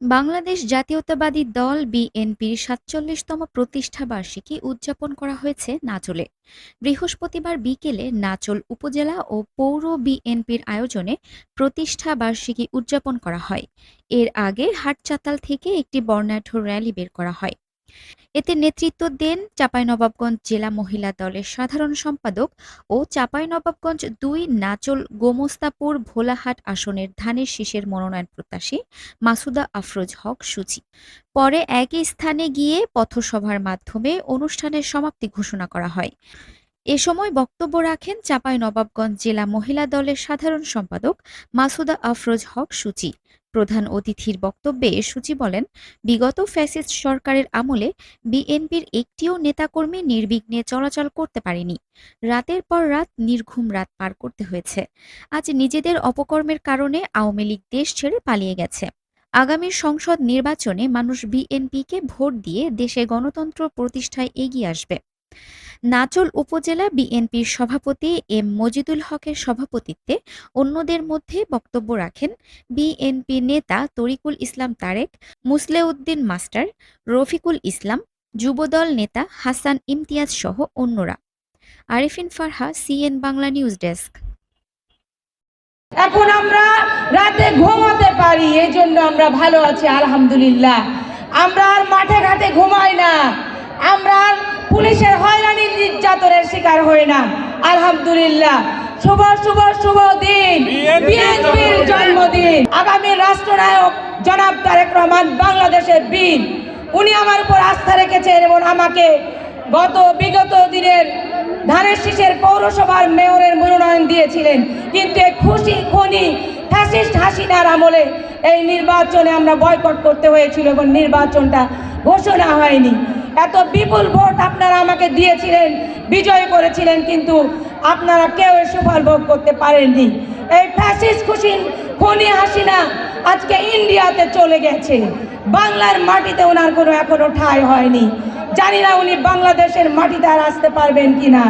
বাংলাদেশ জাতীয়তাবাদী দল বিএনপির সাতচল্লিশতম প্রতিষ্ঠা বার্ষিকী উদযাপন করা হয়েছে নাচলে। বৃহস্পতিবার বিকেলে নাচল উপজেলা ও পৌর বিএনপির আয়োজনে প্রতিষ্ঠা বার্ষিকী উদযাপন করা হয়। এর আগে হাটচাতাল থেকে একটি বর্ণাঢ্য র্যালি বের করা হয়। এতে নেতৃত্ব দেন চাঁপাইনবাবগঞ্জ জেলা মহিলা দলের সাধারণ সম্পাদক ও চাঁপাইনবাবগঞ্জ দুই নাচল গোমস্তাপুর ভোলাহাট আসনের ধানের শীষের মনোনয়ন প্রত্যাশী মাসুদা আফরোজ হক সূচি। পরে একই স্থানে গিয়ে পথসভার মাধ্যমে অনুষ্ঠানের সমাপ্তি ঘোষণা করা হয়। এ সময় বক্তব্য রাখেন চাঁপাইনবাবগঞ্জ জেলা মহিলা দলের সাধারণ সম্পাদক মাসুদা আফরোজ হক সূচি। প্রধান অতিথির বক্তব্যে সূচি বলেন, বিগত ফ্যাসিস্ট সরকারের আমলে বিএনপির একটিও নেতাকর্মী নির্বিঘ্নে চলাচল করতে পারেনি। রাতের পর রাত নির্ঘুম রাত পার করতে হয়েছে। আজ নিজেদের অপকর্মের কারণে আওয়ামী লীগ দেশ ছেড়ে পালিয়ে গেছে। আগামী সংসদ নির্বাচনে মানুষ বিএনপিকে ভোট দিয়ে দেশে গণতন্ত্র প্রতিষ্ঠায় এগিয়ে আসবে। নাচল উপজেলা বিএনপির সভাপতি এম মজিদুল হকের সভাপতিত্বে অন্যদের মধ্যে বক্তব্য রাখেন বিএনপি নেতা তরিকুল ইসলাম তারেক, মুসলেউদ্দিন মাস্টার, রফিকুল ইসলাম, যুবদল নেতা হাসান ইমতিয়াজ সহ অন্যরা। Arifin Farha, CN Bangla news desk. এখন আমরা রাতে ঘুমাতে পারি এই জন্য আমরা ভালো আছি, আলহামদুলিল্লাহ। আমরা আর মাঠে ঘাটে ঘুমাই না। আমরা আর পুলিশের হয়রানি নির্যাতনের শিকার হই না। আলহামদুলিল্লাহ। শুভ শুভ শুভ দিন। বিএনপির জন্মদিন। আগামী রাষ্ট্রনায়ক জনাব তারেক রহমান বাংলাদেশের বীর। উনি আমার উপর আস্থা রেখেছেন এবং আমাকে গত বিগত দিনের ধানের শীষের পৌরসভার মেয়রের মনোনয়ন দিয়েছিলেন। কিন্তু এই খুশি খনি ফ্যাসিস্ট হাসিনার আমলে এই নির্বাচনে আমরা বয়কট করতে হয়েছিল এবং নির্বাচনটা ঘোষণা হয়নি। এত বিপুল ভোট আপনারা আমাকে দিয়েছিলেন, বিজয় করেছিলেন, কিন্তু আপনারা কেউ এর সুফল ভোগ করতে পারেননি। এই ফ্যাসিস খুশি খনি হাসিনা আজকে ইন্ডিয়াতে চলে গেছে। বাংলার মাটিতে ওনার কোনো এখনও ঠাঁই হয়নি। জানি না উনি বাংলাদেশের মাটিতে আর আসতে পারবেন কিনা।